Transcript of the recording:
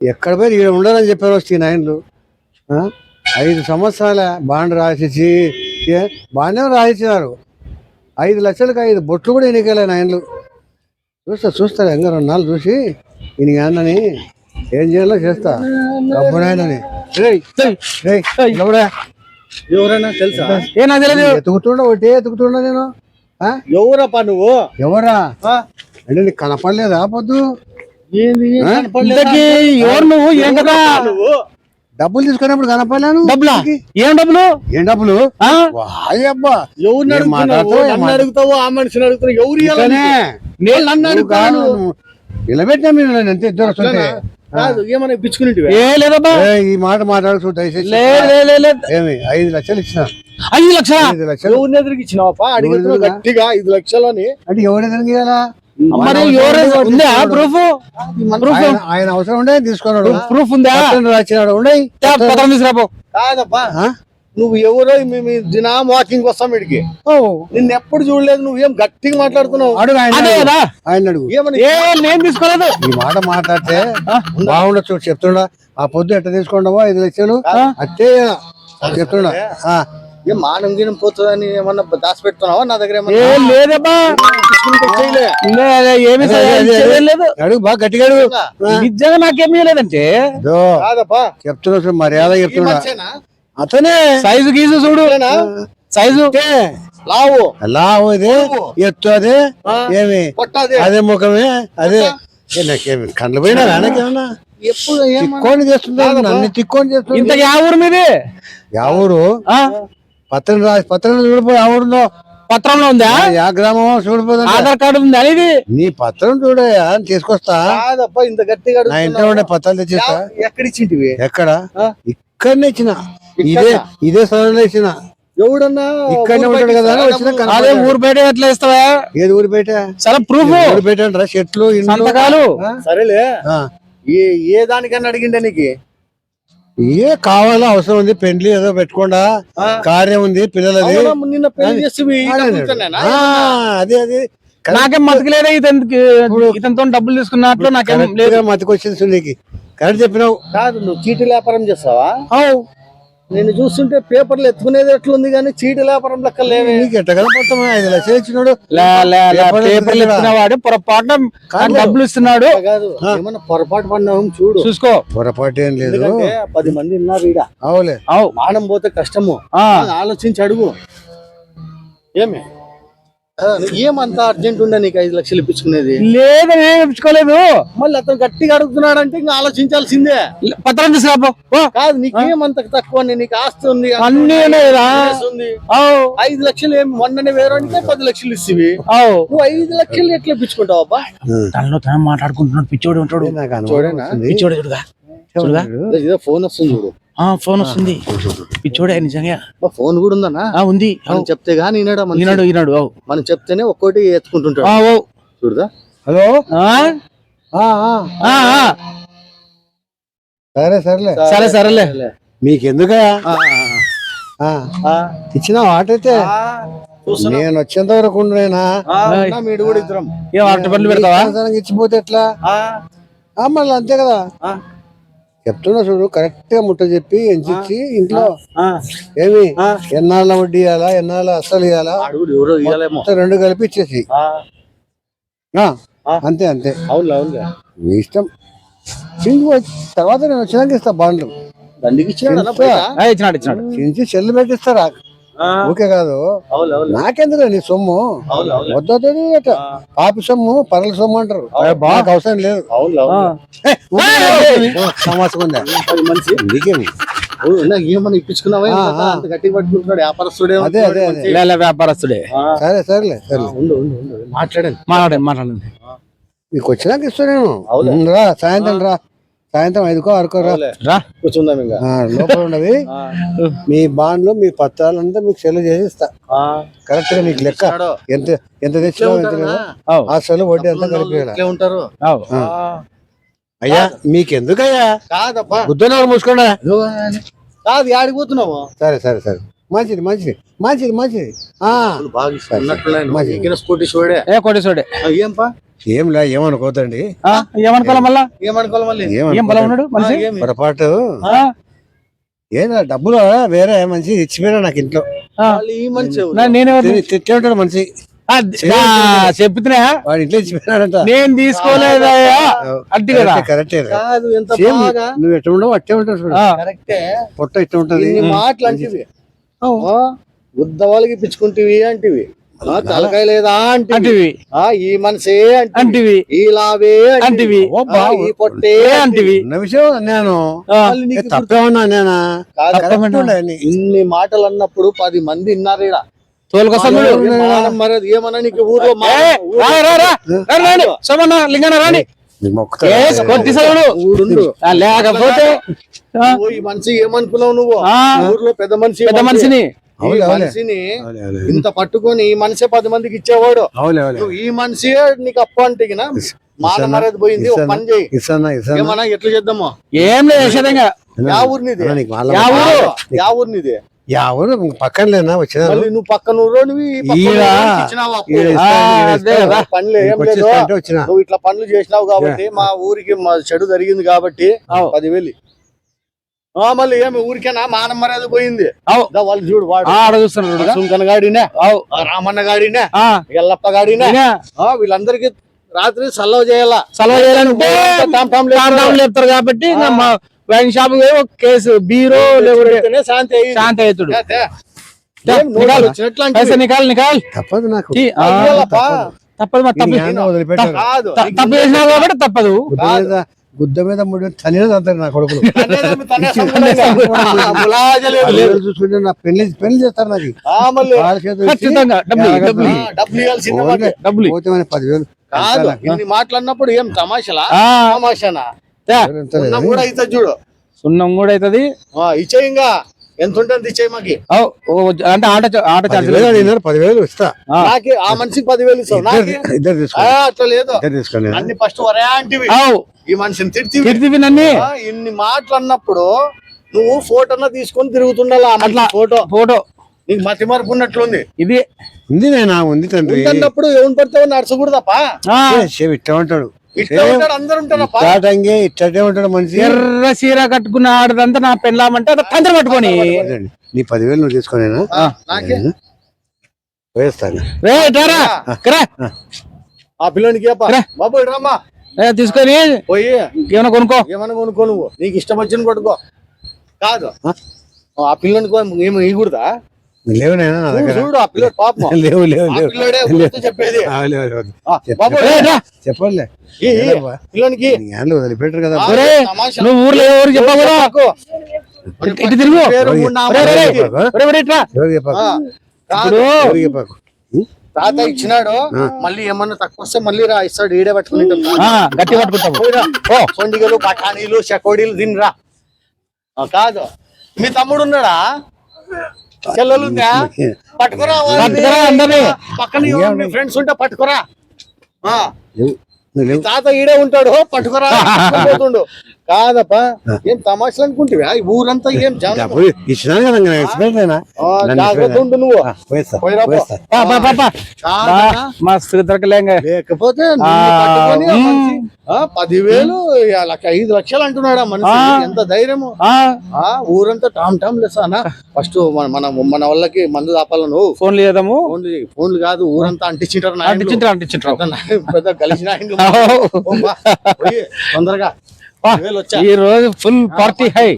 ఎక్కడ పోయి ఇక్కడ ఉండాలని చెప్పారు వచ్చి నాయనలు. ఆ? ఐదు సంవత్సరాల బాండ్ రాసిచ్చి ఏ, బాగానే రాసిచ్చినారు. ఐదు లక్షలకు ఐదు బొట్లు కూడా ఎన్నికలే నాయనలు. చూస్తా చూస్తారు ఎంగ రెండు నాలుగు చూసి ఈయన అన్నని ఏం చేయాలో చేస్తా. డబ్బునాయనని ఎవడా? ఎవరైనా తెలుసా? ఎతుకుతుండ ఒకటే ఎతుకుతుండ నేను? ఆ? ఎవరప్పా నువ్వు? ఎవరా? ఆ? అంటే నీకు కనపడలేదా పొద్దు? ఇంతకీ ఎవరు నువ్వు? ఏం కదా నువ్వు? డబ్బులు తీసుకున్నప్పుడు కనపడలేను? డబ్బులా? ఏం డబ్బులు? ఏం డబ్బులు? ఎవరిని అడుగుతున్నావు? నన్ను అడుగుతావు? ఆ మనిషిని అడుగుతున్నావు? ఎవరు ఇవ్వాలి. నేను నన్ను అడుగుతాను నిలబెట్టినా మీరు ఇద్దరు వస్తుంటే? ఈ మాట మాట్లాడుతూ దయచేసి ఏమి? ఐదు లక్షలు ఇచ్చిన? ఐదు లక్షలా? ఐదు లక్షలు. ఎవరిని ఎదురుకి ఇచ్చినావా? గట్టిగా ఐదు లక్షలు అని అంటే ఎవరు ఎదురు ఇయ్యాలా? మరి ఎవరు ఉందా ప్రూఫ్ ప్రూఫ్ ఆయన అవసరం ఉండే తీసుకున్నాడు. ప్రూఫ్ ఉందా? రాసినాడు ఉండే. పత్రం? నువ్వు ఎవరో మేము దినం వాకింగ్ వస్తాం ఇడికి నిన్ను ఎప్పుడు చూడలేదు నువ్వేం గట్టిగా మాట్లాడుతున్నావు? అడుగు ఆయన అడుగు. ఏ నేను తీసుకోలేదు. ఈ మాట మాట్లాడితే బాగుండొచ్చు చెప్తుండా. ఆ పొద్దు ఎట్ట తీసుకుంటావో ఐదు లక్షలు. అట్టే చెప్తుండా. ఏం మానం గినం పోతుందని ఏమన్నా దాచి పెడుతున్నావా నా దగ్గర ఏ ఏమన్నా లేదబ్బా ఏమీ అదే, అదే, అదే. లేదు అడుగు బాగా గట్టిగా అడుగు. ఆ, నిజంగా నాకేమీ లేదంటే చెప్తున్నా చూడు, మర్యాద చెప్తున్నా? అతనే. సైజు గీజు చూడు? సైజు. లావు. అలా ఇది ఎత్తు అదే. ఏమి? అదే ముఖమే అదే. ఏ, నాకేమి కళ్ళు పోయినా నాకేమన్నా? ఎప్పుడు తిక్కోని చేస్తున్నారు నన్ను తిక్కోని ఇంత చేస్తున్నారు యా ఊరు మీది? ఎవరు ఆ? పత్రం రాసి పత్రం చూడిపో ఎవరుందో పత్రంలో ఉందా? యా గ్రామం చూడిపోదండి ఆధార్ కార్డు ఉందా ఇది? నీ పత్రం చూడయా అని తీసుకొస్తా. కాదప్పా ఇంత గట్టిగా నా ఇంట్లో ఉండే పత్రాలు తెచ్చిస్తా. ఎక్కడ ఇచ్చింటివి? ఎక్కడ? ఇక్కడనే ఇచ్చిన. ఇదే ఇదే స్థలంలో ఇచ్చిన. ఎవడన్నా ఇక్కడనే ఊరు ఉంటాడు కదా వచ్చిన అదే ఊరు బయట ఎట్లా ఇస్తావా? ఏది ఊరి బయట? చాలా ప్రూఫ్ ఊరి బయట అంటారా? చెట్లు సంతకాలు? సరేలే. ఆ. ఏ ఏ దానికన్నా అడిగిండే నీకు? ఏ కావాలా అవసరం ఉంది పెండ్లి ఏదో పెట్టుకోండా. కార్యం ఉంది పిల్లలది. అదే, ఆ, అదే అదే. నాకేం మతకలేదా ఇతనికి ఇతనితో డబ్బులు తీసుకున్నట్లు నాకేం లేదు. మతికొచ్చింది నీకు కరెక్ట్ చెప్పినావు. కాదు నువ్వు చీటీ వ్యాపారం చేస్తావా? నేను చూస్తుంటే పేపర్లు ఎత్తుకునేది ఎట్లుంది కానీ చీటీ వ్యాపారం లెక్క లేవే. నీకు ఎట్ట కనపడతామా? ఐదు లక్షలు ఇచ్చినాడు. లే, లే, లే, పేపర్లు కాదు. డబ్బులు ఇస్తున్నాడు. ఏమన్నా పొరపాటు పడినాం చూడు. చూసుకో. పొరపాటు ఏం లేదు. పది మంది ఉన్నారు ఈడ. అవులే. అవు. మానం పోతే కష్టము. ఆ, ఆలోచించి అడుగు. ఏమి? ఏమంత అర్జెంట్ ఉండే నీకు ఐదు లక్షలు ఇప్పించుకునేది? లేదు నేను ఇప్పించుకోలేదు. మళ్ళీ అతను గట్టిగా అడుగుతున్నాడంటే ఇంకా ఆలోచించాల్సిందే. పత్రం తీసుకురాపో కాదు నీకేమంత తక్కువ? నీకు ఆస్తి ఉంది అన్నీ ఐదు లక్షలు ఏమి మొన్ననే వేరే పది లక్షలు అవు. నువ్వు ఐదు లక్షలు ఎట్లా ఇప్పించుకుంటావు అబ్బా? తనలో తన మాట్లాడుకుంటున్నాడు పిచ్చోడు ఉంటాడు. చూడుగా ఫోన్ వస్తుంది చూడు. ఫోన్ వస్తుంది. పిచ్చోడే నిజంగా. అబ్బా, ఫోన్ కూడా ఉందన్నా? ఆ ఉంది. మనం చెప్తే గానీ ఈనాడా. ఈనాడు మనం చెప్తేనే ఒక్కోటి ఎత్తుకుంటుంటాడు. చూడదా? హలో? ఆ? ఆ, ఆ. ఆ, ఆ. సరే సరేలే. సరే సరేలే. మీకెందుకా? ఆ, ఆ, ఆ, ఇచ్చిన చూస్తున్నా. నేను వచ్చేంత వరకు కూడా ఇద్దరం. ఏం అరటి పనులు పెడతావా? ఇచ్చిపోతే ఎట్లా? మళ్ళీ అంతే కదా. ఆ, చెప్తున్నా చూడు కరెక్ట్గా ముట్ట చెప్పి ఎంచిచ్చి ఇంట్లో ఆ. ఏమి. ఎన్నాళ్ళ వడ్డీ ఇవ్వాలా ఎన్నాళ్ళ అసలు ఇవ్వాలా అడుగుడు ఎవరో ఇయ్యాలేమో. మొత్తం రెండు కలిపి ఇచ్చేసి. ఆ, ఆ, ఆ. అంతే అంతే. మీ ఇష్టం. తర్వాత నేను వచ్చినాక ఇస్తా బాండ్లు. దండికి ఇచ్చినాడు ఇచ్చినాడు ఇచ్చినాడు. చించి చెల్లు పెట్టిస్తారా? ఊకే కాదు. అవును అవును. నాకెందుకు నీ సొమ్ము? అవును అవును. వద్దొద్దు అట పాపి సొమ్ము పరల సొమ్ము అంటారు. బాగా అవసరం లేదు. అవును అవును. ఏ, సమాసం ఉందా? అది మనిషి. నీకేమి అవును, నాకు ఏమన్నా ఇప్పించుకున్నావా? ఆ, ఏంటంటే ఆ. అంత గట్టిగా పట్టుకుంటున్నాడు వ్యాపారస్తుడే అదే, అదే, వ్యాపారస్తుడే. సరే సరేలే సరే ఉండు ఉండు ఉండు. మాట్లాడండి. మాట్లాడండి మాట్లాడండి. మీకు వచ్చినాక ఇస్తా నేను రా సాయంత్రం రా. సాయంత్రం ఐదుకో ఆరుకో రా. కూర్చుందాం ఇంకా. ఆ, లోపల ఉన్నవి ఆ, మీ బాండ్లు మీ పత్రాలంతా మీకు సెల్ చేసి ఇస్తా. ఆ. కరెక్ట్గా మీకు లెక్క. ఎంత ఎంత? అవు ఆ సెల్ వడ్డీ అంతా కలిపి ఉంటారు. అవు ఆ. ఆ, అయ్యా మీకెందుకయ్యా? కాదప్పా. గుద్దనవారు మూసుకోండా. కాదు యాడికి పోతున్నావు? సరే సరే సరే. మంచిది మంచిది మంచిది మంచిది. ఆ. బాగా. మంచిది. చూడే ఏ కోటేశ్వరుడే ఏంపా ఏం లే ఏమనుకోతండి ఏమనుకోవాలి మళ్ళా? ఏమనుకోవాలి మళ్ళీ? ఏం బలం ఉన్నాడు మనిషి? ఆ, ఏమి? పొరపాటు. ఆ, ఏం డబ్బులు వేరే మంచి ఇచ్చిపోయినా నాకు ఇంట్లో. ఈ మనిషి మనిషి. చెప్తున్నా? వాడు ఇంట్లో ఇచ్చిపోయినాడంట. నేను తీసుకోలేదయ్యా. అంతే కదా? కరెక్టే కాదు ఎంత సేమ్ బాగా? నువ్వు ఎట్లా ఉండవు అట్టే ఉంటావు చూడు. ఆ, కరెక్టే. పొట్ట ఇట్లా ఉంటది. ఇన్ని మాటలు అంటివి. ఆ, గుద్ద వాళ్ళకి పిచ్చుకుంటివి అంటివి. తలకాయ లేదా అంటివి. అంటివి. ఆ, ఈ మనసే అంటివి. ఈ లావే అంటివి. ఓ ఆ, బావు. ఈ పొట్టే అంటివి. విషయం నేను తప్పేమన్నా. ఇన్ని మాటలు అన్నప్పుడు పది మంది మర్యాద ఏమన్నా నీకు ఊర్లో. లేకపోతే ఆ, నువ్వు ఈ మనిషి ఏమనుకున్నావు నువ్వు? ఆ, ఊర్లో పెద్ద మనిషి పెద్ద మనిషిని. ఈ. మనిషిని. ఇంత పట్టుకొని ఈ మనిషే పది మందికి ఇచ్చేవాడు. నువ్వు ఈ మనిషి నీకు అప్పు అంటే గిన మాన పోయింది ఒక పని చేయి. ఏమన్నా ఎట్లా చేద్దామా? ఏం లేదు యా ఊరినిది. యా ఊరు? యా ఊరినిది. ఊరు పక్కన లేనా వచ్చిన నువ్వు? పక్కన నువ్వు ఇట్లా పనులు చేసినావు కాబట్టి మా ఊరికి మా చెడు జరిగింది కాబట్టి. పదివేలు మళ్ళీ ఏమి ఊరికేనా? మాన మర్యాద పోయింది. వాళ్ళు చూడు వాడు. చూస్తున్నాడు చూడుగా. సుంకన గాడినే. అవు. ఆ రామన్న గాడినే. ఆ, ఎల్లప్ప గాడినే. వీళ్ళందరికి రాత్రి సల్లవ చేయాల? సలహా చేయాలంటే లేపుతారు. కాబట్టి వైన్ షాప్ ఒక కేసు బీరో లేకుంటే శాంతి. శాంతి అవుతుడు నికాల్. నికాల్ తప్పదు నాకు. తప్పదు. మరి తప్పు ఈ జ్ఞానం వదిలిపెట్టారు కాదు త- తప్పు చేసినావు కాబట్టి తప్పదు. గుద్ద మీద ముడి తనేది అంటారు నా కొడుకులు. నా పెళ్ళి పెళ్ళి చేస్తారు నాకు ఇచ్చి పోతే మన పదివేలు కాదు ఇన్ని మాట్లాడినప్పుడు ఏం తమాషలా? తమాషానా. కూడా అయితే చూడు. సున్నం కూడా అవుతుంది. ఆ, ఇచ్చేయి ఇంకా ఎంత ఉంటుంది ఇచ్చేయి మాకి? అంటే ఆట చ- ఆట పదివేలు ఇస్తా. నాకి ఆ మనిషికి పదివేలు ఇస్తావు. నాకి? ఇద్దరు అట్లా లేదు. అన్ని ఫస్ట్ వరే అంటివి అవు. ఈ మనిషిని తిడితివి తిరిగి నన్ను ఆ, ఇన్ని మాటలు అన్నప్పుడు నువ్వు ఫోటోన తీసుకొని తిరుగుతుండాలి అట్లా. ఫోటో? ఫోటో. నీకు మతి మార్పు ఉన్నట్లుంది. ఇది. ఉంది నేనా ఉంది తండ్రి. ఉంటున్నప్పుడు ఎవరు పడితే ఏ, శివ ఇట్లా ఉంటాడు. ఇట్లాటంగే ఇట్లటే ఉంటాడు మనిషి. ఎర్ర చీర కట్టుకున్న ఆడదంతా నా పెళ్ళామంటే అది తంత్ర పట్టుకొని. నీ పదివేలు నువ్వు నాకే. వేస్తాను రే కరా ఆ. పిల్లోనికి రా. బాబు రమ్మా. తీసుకొని పోయి. ఏమైనా కొనుక్కో. ఏమన్నా కొనుక్కో నువ్వు. నీకు ఇష్టం వచ్చిన కొట్టుకో కాదు. ఆ? పిల్లోనికి ఏమి ఇగుడదా లేవు నేనా నా దగ్గర. చూడు ఆ పిల్లడు పాపం. లేవు చెప్పేది. చెప్పలే పిల్లోనికి? వదిలిపెట్టరు కదా. నువ్వు ఊర్లో ఇటు తిరుగు. ఇప్పుడు ఉం? తాత ఇచ్చినాడు మళ్ళీ ఏమన్నా తక్కువ వస్తే మళ్ళీ రా ఇస్తాడు ఈడే పట్టుకుని గట్టి సొండిగలు బఠానీలు చకోడీలు తినరా. కాదు. మీ తమ్ముడు ఉన్నాడా చెల్లెలు ఉందా పట్టుకురా. పక్కన మీ ఫ్రెండ్స్ ఉంటే పట్టుకురా. తాత ఈడే ఉంటాడు పట్టుకురా. పోతుండు. కాదప్పా ఏం తమాషలు అనుకుంటివా? ఈ ఊరంతా ఏం ఇచ్చినాను కదా జాగ్రత్త ఉండు నువ్వు. మస్తు దొరకలేంగ. లేకపోతే పదివేలు లక్ష ఐదు లక్షలు అంటున్నాడు మనిషి. ఎంత ధైర్యము? ఊరంతా టామ్ టామ్ లేసానా ఫస్ట్ మన మన మన వాళ్ళకి మందు నువ్వు ఫోన్లు చేద్దాము. ఫోన్లు కాదు ఊరంతా అంటించింటారు అంటించుంటారు అంటించుంటారు పెద్ద నాయ- పెద్ద కలిసి నాయకులు. ఆవ్. పోమ్మా, పోయి తొందరగా. ఈ రోజు ఫుల్ పార్టీ హై.